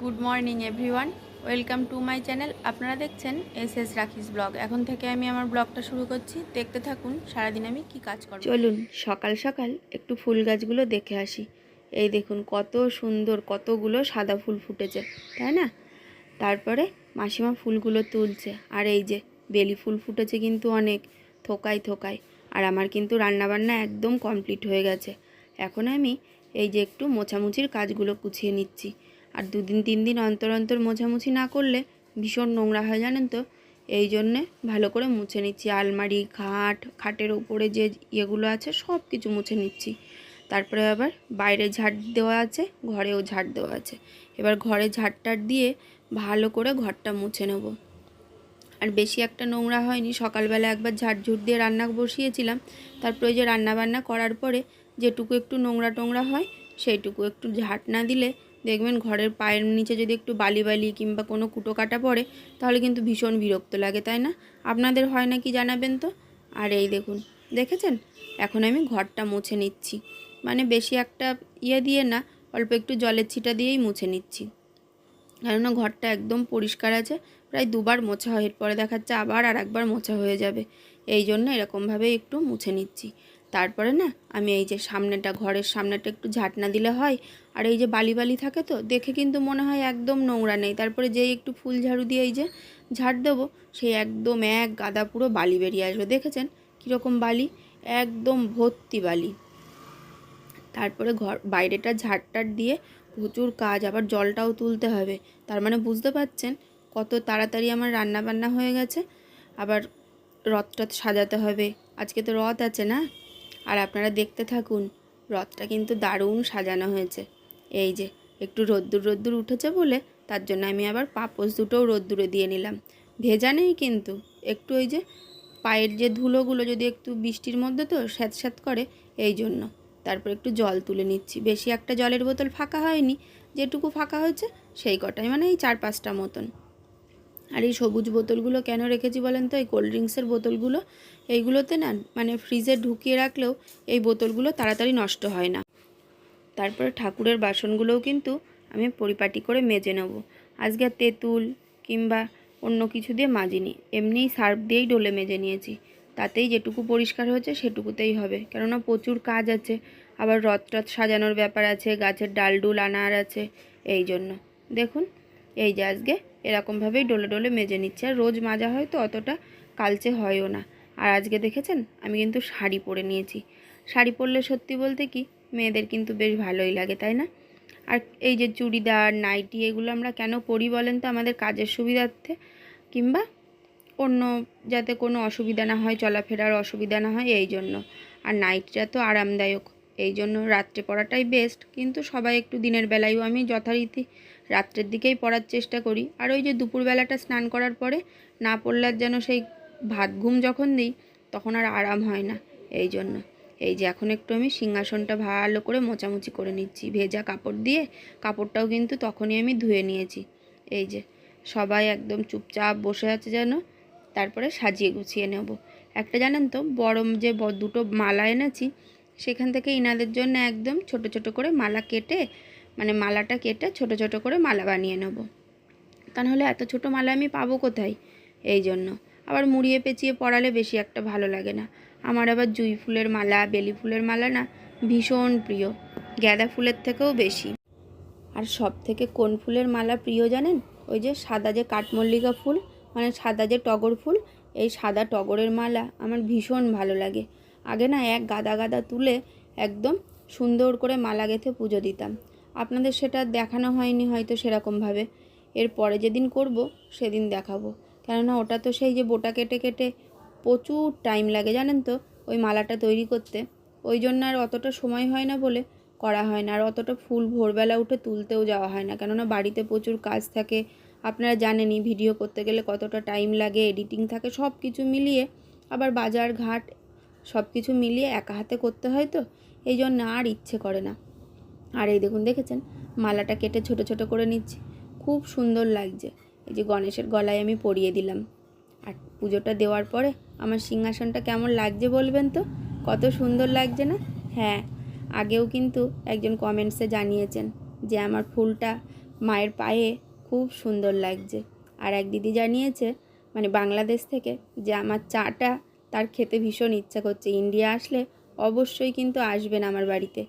Good morning, everyone. Welcome to my channel. আপনারা দেখছেন S S রাখিস ব্লগ। এখন থেকে আমি আমার ব্লগটা শুরু করছি। দেখতে থাকুন, সারাদিন আমি কি কাজ করব। চলুন, সকাল সকাল একটু ফুল গাছগুলো দেখে আসি। এই দেখুন, কত সুন্দর, কতগুলো সাদা ফুল ফুটেছে, তাই না? তারপরে মাসিমা ফুলগুলো তুলছে। আর এই যে, বেলি ফুল ফুটেছে কিন্তু অনেক, থোকায় থোকায়। আর আমার কিন্তু রান্নাবান্না একদম কমপ্লিট হয়ে গেছে। এখন আমি এই যে একটু মোছামুছির কাজগুলো গুছিয়ে নিচ্ছি। আর দুদিন, তিন দিন অন্তর অন্তর মোছামুছি না করলে ভীষণ নোংরা হয়, জানেন তো? এই জন্যে ভালো করে মুছে নিচ্ছি। আলমারি, খাট, খাটের ওপরে যে ইয়েগুলো আছে, সব কিছু মুছে নিচ্ছি। তারপরে আবার বাইরে ঝাড় দেওয়া আছে, ঘরেও ঝাড় দেওয়া আছে। এবার ঘরে ঝাড় দিয়ে ভালো করে ঘরটা মুছে নেব। আর বেশি একটা নোংরা হয়নি। সকালবেলা একবার ঝাড়ঝুট দিয়ে রান্না বসিয়েছিলাম। তারপরে যে রান্না বান্না করার পরে যেটুকু একটু নোংরা টোংরা হয়, সেইটুকু। একটু ঝাঁট না দিলে দেখবেন ঘরের পায়ের নিচে যদি একটু বালি বালি কিংবা কোনো কুটো কাটা পড়ে, তাহলে কিন্তু ভীষণ বিরক্ত লাগে, তাই না? আপনাদের হয় না কি জানাবেন তো? আর এই দেখুন, দেখেছেন? এখন আমি ঘরটা মুছে নিচ্ছি। মানে বেশি একটা ইয়ে দিয়ে না, অল্প একটু জলের ছিটা দিয়েই মুছে নিচ্ছি। কেননা ঘরটা একদম পরিষ্কার আছে, প্রায় দুবার মোছা হয়, এরপরে দেখাচ্ছে আবার আর একবার মোছা হয়ে যাবে। এই জন্য এরকমভাবে একটু মুছে নিচ্ছি। তারপরে না, আমি এই যে সামনেটা, ঘরের সামনেটা একটু ঝাঁটনা দিলে হয়, আর এই যে বালি বালি থাকে তো, দেখে কিন্তু মনে হয় একদম নোংরা নেই। তারপরে যেই একটু ফুল ঝাড়ু দিয়ে এই যে ঝাড় দেবো, সেই একদম এক গাদা পুরো বালি বেরিয়ে আসবে। দেখেছেন? কীরকম বালি? একদম ভর্তি বালি। তারপরে ঘর, বাইরেটা ঝাড়টার দিয়ে প্রচুর কাজ, আবার জলটাও তুলতে হবে। তার মানে বুঝতে পারছেন কত তাড়াতাড়ি আমার রান্না বান্না হয়ে গেছে? আবার রথটা সাজাতে হবে। আজকে তো রথ আছে না? আর আপনারা দেখতে থাকুন, রথটা কিন্তু দারুণ সাজানো হয়েছে। এই যে, একটু রোদ্দুর রোদ্দুর উঠেছে বলে তার জন্য আমি আবার পাপোস দুটোও রোদ্দুরে দিয়ে নিলাম। ভেজা নেই কিন্তু, একটু ওই যে পায়ের যে ধুলোগুলো যদি একটু বৃষ্টির মধ্যে তো স্যাঁত স্যাঁত করে, এই জন্য। তারপর একটু জল তুলে নিচ্ছি। বেশি একটা জলের বোতল ফাঁকা হয়নি, যেটুকু ফাঁকা হয়েছে সেই কটাই মানে এই চার পাঁচটা মতন। আর এই সবুজ বোতলগুলো কেন রেখেছি বলেন তো? এই কোল্ড ড্রিঙ্কসের বোতলগুলো, এইগুলোতে না মানে ফ্রিজে ঢুকিয়ে রাখলেও এই বোতলগুলো তাড়াতাড়ি নষ্ট হয় না। তারপরে ঠাকুরের বাসনগুলোও কিন্তু আমি পরিপাটি করে মেজে নেব। আজকে তেঁতুল কিংবা অন্য কিছু দিয়ে মাজিনি। এমনিই সার্ফ দিয়েই ডলে মেজে নিয়েছি। তাতেই যেটুকু পরিষ্কার হয়েছে সেটুকুতেই হবে। কেননা প্রচুর কাজ আছে। আবার রথ টথ সাজানোর ব্যাপার আছে, গাছের ডাল ডুল আনার আছে, এই জন্য। দেখুন, এই যে আজকে এরকমভাবেই ডলে ডলে মেজে নিচ্ছে। আর রোজ মাজা হয় তো অতটা কালচে হয়ও না। আর আজকে দেখেছেন? আমি কিন্তু শাড়ি পরে নিয়েছি। শাড়ি পরলে সত্যি বলতে কি, মেয়েদের কিন্তু বেশ ভালোই লাগে, তাই না? আর এই যে চুড়িদার, নাইটি, এগুলো আমরা কেন পরি বলেন তো আমাদের কাজের সুবিধার্থে? কিংবা অন্য যাতে কোনো অসুবিধা না হয়, চলাফেরার অসুবিধা না হয়, এই জন্য। আর নাইটটা তো আরামদায়ক। এই জন্য রাত্রে পরাটাই বেস্ট কিন্তু সবাই একটু দিনের বেলায়ও আমি যথারীতি রাত্রের দিকেই পড়ার চেষ্টা করি। আর ওই যে দুপুরবেলাটা স্নান করার পরে না পড়লে যেন সেই ভাত ঘুম যখন দিই, তখন আর আরাম হয় না। এই জন্য। এই যে এখন একটু আমি সিংহাসনটা ভালো করে মোচামুচি করে নিচ্ছি। ভেজা কাপড় দিয়ে কাপড়টাও কিন্তু তখনই আমি ধুয়ে নিয়েছি। এই যে সবাই একদম চুপচাপ বসে আছে যেন তারপরে সাজিয়ে গুছিয়ে নেব। একটা জানেন তো, বড় যে দুটো মালা এনেছি, সেখান থেকে ইনাদের জন্য একদম ছোট ছোট করে মালা কেটে মানে মালাটা কেটে ছোট ছোট করে মালা বানিয়ে নেব। তা নাহলে এত ছোট মালা আমি পাবো কোথায়? এই জন্য। আবার মুড়িয়ে পেঁচিয়ে পরালে বেশি একটা ভালো লাগে না। আমার আবার জুঁই ফুলের মালা, বেলি ফুলের মালা না ভীষণ প্রিয়। গাঁদা ফুলের থেকেও বেশি। আর সব থেকে কোন ফুলের মালা প্রিয় জানেন? ওই যে সাদা যে কাঠমল্লিকা ফুল মানে সাদা যে টগর ফুল, এই সাদা টগরের মালা আমার ভীষণ ভালো লাগে। আগে না এক গাদা গাদা তুলে একদম সুন্দর করে মালা গেঁথে পুজো দিতাম। আপনাদের সেটা দেখানো হয়নি হয়তো সেরকমভাবে। এর পরে যেদিন করব, সেদিন দেখাবো। কেননা ওটা তো সেই যে বোটা কেটে কেটে প্রচুর টাইম লাগে, জানেন তো? ওই মালাটা তৈরি করতে। ওই জন্য আর অতটা সময় হয় না বলে করা হয় না। আর অতটা ফুল ভোরবেলা উঠে তুলতেও যাওয়া হয় না। কেননা বাড়িতে প্রচুর কাজ থাকে। আপনারা জানেনই ভিডিও করতে গেলে কতটা টাইম লাগে এডিটিং থাকে সব কিছু মিলিয়ে। আবার বাজার ঘাট সব কিছু মিলিয়ে একা হাতে করতে হয় তো? এই জন্য আর ইচ্ছে করে না। আর এই দেখুন, দেখেছেন? মালাটা কেটে ছোট ছোট করে নিচ্ছি। খুব সুন্দর লাগছে। এই যে গণেশের গলায় আমি পরিয়ে দিলাম। আর পুজোটা দেওয়ার পরে আমার সিংহাসনটা কেমন লাগছে বলবেন তো? কত সুন্দর লাগছে না? হ্যাঁ আগেও কিন্তু একজন কমেন্টসে জানিয়েছেন যে আমার ফুলটা মায়ের পায়ে খুব সুন্দর লাগছে। আর এক দিদি জানিয়েছে মানে বাংলাদেশ থেকে, যে আমার চাটা তার খেতে ভীষণ ইচ্ছা করছে। ইন্ডিয়া আসলে অবশ্যই কিন্তু আসবেন আমার বাড়িতে।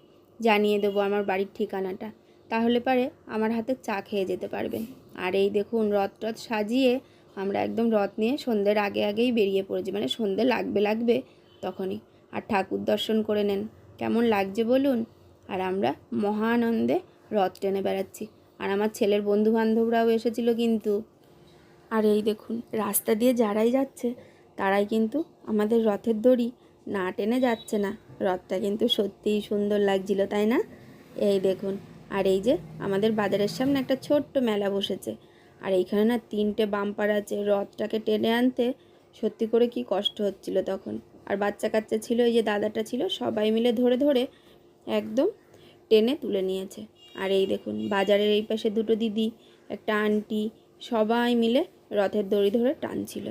জানিয়ে দেবো আমার বাড়ির ঠিকানাটা। তাহলে পারে আমার হাতে চা খেয়ে যেতে পারবেন আর এই দেখুন রথ টথ সাজিয়ে আমরা একদম রথ নিয়ে সন্ধ্যের আগে আগেই বেরিয়ে পড়েছি। মানে সন্ধে লাগবে লাগবে তখনই। আর ঠাকুর দর্শন করে নেন। কেমন লাগছে বলুন? আর আমরা মহানন্দে রথ টেনে বেড়াচ্ছি। আর আমার ছেলের বন্ধু বান্ধবরাও এসেছিল কিন্তু। আর এই দেখুন, রাস্তা দিয়ে যারাই যাচ্ছে, তারাই কিন্তু আমাদের রথের দড়ি না টেনে যাচ্ছে না। রথটা কিন্তু সত্যিই সুন্দর লাগছিল, তাই না? এই দেখুন, আর এই যে আমাদের বাজারের সামনে একটা ছোট্ট মেলা বসেছে। আর এইখানে না তিনটে বাম্পার আছে, রথটাকে টেনে আনতে সত্যি করে কি কষ্ট হচ্ছিল তখন। আর বাচ্চা কাচ্চা ছিল, এই যে দাদাটা ছিল, সবাই মিলে ধরে ধরে একদম টেনে তুলে নিয়েছে। আর এই দেখুন, বাজারের এই পাশে দুটো দিদি, একটা আন্টি, সবাই মিলে রথের দড়ি ধরে টানছিল।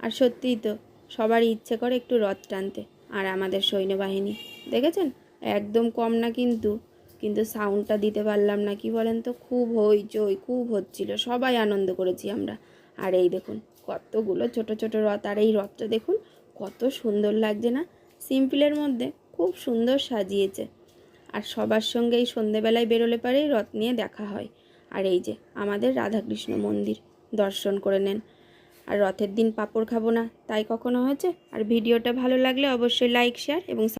আর সত্যিই তো সবারই ইচ্ছে করে একটু রথ টানতে। আর আমাদের সৈন্যবাহিনী। দেখেছেন? একদম কম না কিন্তু কিন্তু সাউন্ডটা দিতে পারলাম না, কি বলেন তো? খুব হইচই, খুব হচ্ছিল। সবাই আনন্দ করেছি আমরা। আর এই দেখুন, কতগুলো ছোট ছোট রথ, আর এই রথটা দেখুন, কত সুন্দর লাগছে না? সিম্পলের মধ্যে খুব সুন্দর সাজিয়েছে। আর সবার সঙ্গে এই সন্ধেবেলায় বেরোলে পারেই রথ নিয়ে দেখা হয়। আর এই যে, আমাদের রাধাকৃষ্ণ মন্দির, দর্শন করে নেন। আর রথের দিন পাঁপড় খাব না, তাই কখনো হয়েছে? আর ভিডিওটা ভালো লাগলে অবশ্যই লাইক শেয়ার এবং